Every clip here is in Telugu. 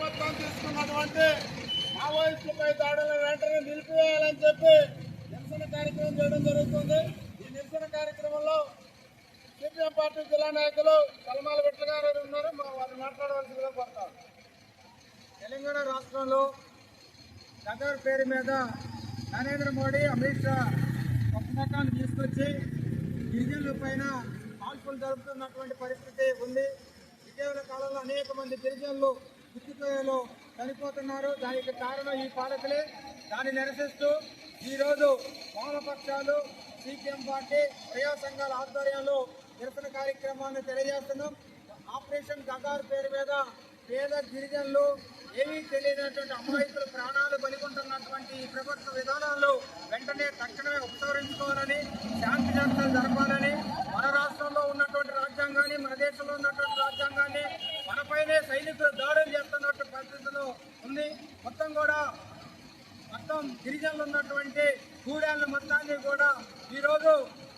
ప్రభుత్వం తీసుకున్నటువంటి మావోయిస్టులపై దాడులను వెంటనే నిలిపివేయాలని చెప్పి నిరసన కార్యక్రమం చేయడం జరుగుతుంది. ఈ నిరసన కార్యక్రమంలో సిపిఎం పార్టీ జిల్లా నాయకులు కలమాల విట్ల గారు ఉన్నారు మా వారిని మాట్లాడవలసిందిగా కోరుతారు తెలంగాణ రాష్ట్రంలో గదర్ పేరు మీద నరేంద్ర మోడీ అమిత్ షా ఒక తీసుకొచ్చి గిరిజనుల పైన కాల్పులు జరుపుతున్నటువంటి పరిస్థితి ఉంది. ఇటీవల కాలంలో అనేక మంది గిరిజనులు గుర్తుపోయేలో చనిపోతున్నారు. దానికి కారణం ఈ పాలకులే. దాన్ని నిరసిస్తూ ఈరోజు వామపక్షాలు సీపీఎం పార్టీ ప్రజా సంఘాల ఆధ్వర్యంలో నిరసన కార్యక్రమాన్ని తెలియజేస్తున్నాం. ఆపరేషన్ గగార్ పేరు మీద పేద గిరిజనులు ఏమీ తెలియనటువంటి అమాయకులు ప్రాణాలు బలిగొంటున్నటువంటి ఈ ప్రభుత్వ విధానాల్లో వెంటనే తక్షణమే ఉపసంహరించుకోవాలని శాంతి చర్చలు జరపాలని మన రాష్ట్రంలో ఉన్నటువంటి రాజ్యాంగాన్ని మన దేశంలో ఉన్నటువంటి రాజ్యాంగాన్ని మనపైనే సైనికులు దాడులు చేస్తున్నట్టు పరిస్థితులు ఉంది. మొత్తం కూడా మొత్తం గిరిజనులు ఉన్నటువంటి గూడాల మొత్తాన్ని కూడా ఈరోజు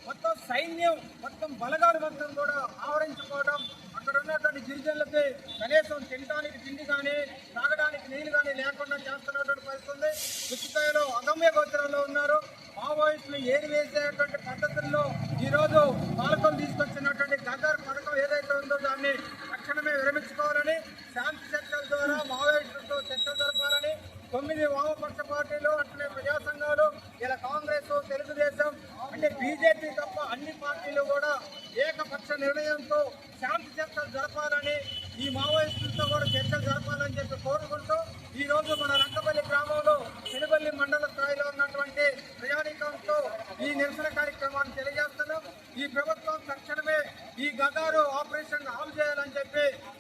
మొత్తం సైన్యం మొత్తం బలగాలు మొత్తం కూడా ఆవరించుకోవడం అక్కడ ఉన్నటువంటి గిరిజనులకి కనీసం తినడానికి తిండి కానీ తాగడానికి నీళ్ళు కానీ లేకుండా చేస్తున్నటువంటి పరిస్థితుంది. ఉచితాయిలో అగమ్య గోచరంలో ఉన్నారు. మావోయిస్టులు ఏరి వేసేటువంటి పద్ధతుల్లో ఈరోజు పాలకులు తీసుకొచ్చినటువంటి గదర్ పథకం ఏదైతే విరమించుకోవాలని శాంతి చర్చల ద్వారా మావోయిస్టులతో చర్చలు జరపాలని తొమ్మిది వామపక్ష పార్టీలు అట్లనే ప్రజా సంఘాలు ఇలా కాంగ్రెస్ తెలుగుదేశం అంటే బీజేపీ తప్ప అన్ని పార్టీలు కూడా ఏకపక్ష నిర్ణయంతో శాంతి చర్చలు జరపాలని ఈ మావోయిస్టులతో కూడా చర్చలు జరపాలని చెప్పి కోరుకుంటూ ఈ రోజు మన రంగపల్లి గ్రామంలో పెనుబల్లి మండల స్థాయిలో ఉన్నటువంటి ప్రయాణికంతో ఈ నిరసన కార్యక్రమాన్ని తెలియజేస్తున్నాం. ఈ ప్రభుత్వం తక్షణమే ఈ గదారు ఆపరేషన్ ఆఫ్ చేయాలని చెప్పి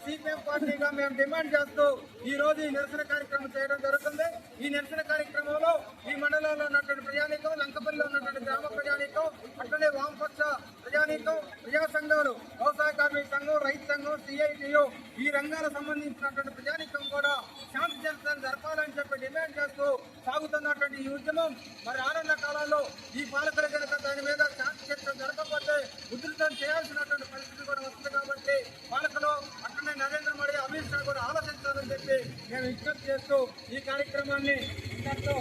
సిపిఎం పార్టీగా మేము డిమాండ్ చేస్తూ ఈ రోజు ఈ నిరసన కార్యక్రమం చేయడం జరుగుతుంది. ఈ నిరసన కార్యక్రమంలో ఈ మండలంలో ఉన్నటువంటి ప్రజానీకం లంకపల్లిలో ఉన్నటువంటి గ్రామ ప్రజానీకం అట్లనే వామపక్ష ప్రజానీకం ప్రజా సంఘాలు వ్యవసాయ కార్మిక సంఘం రైతు సంఘం సిఐటియు ఈ రంగాలకు సంబంధించినటువంటి ప్రజానీకం కూడా శాంతి చర్చలు జరపాలని చెప్పి డిమాండ్ చేస్తూ సాగుతున్నటువంటి ఈ ఉద్యమం మరి రానున్న కాలంలో ఈ పాలకులు కనుక దాని మీద మేము విజ్ఞప్తి చేస్తూ ఈ కార్యక్రమాన్ని ఇంతటితో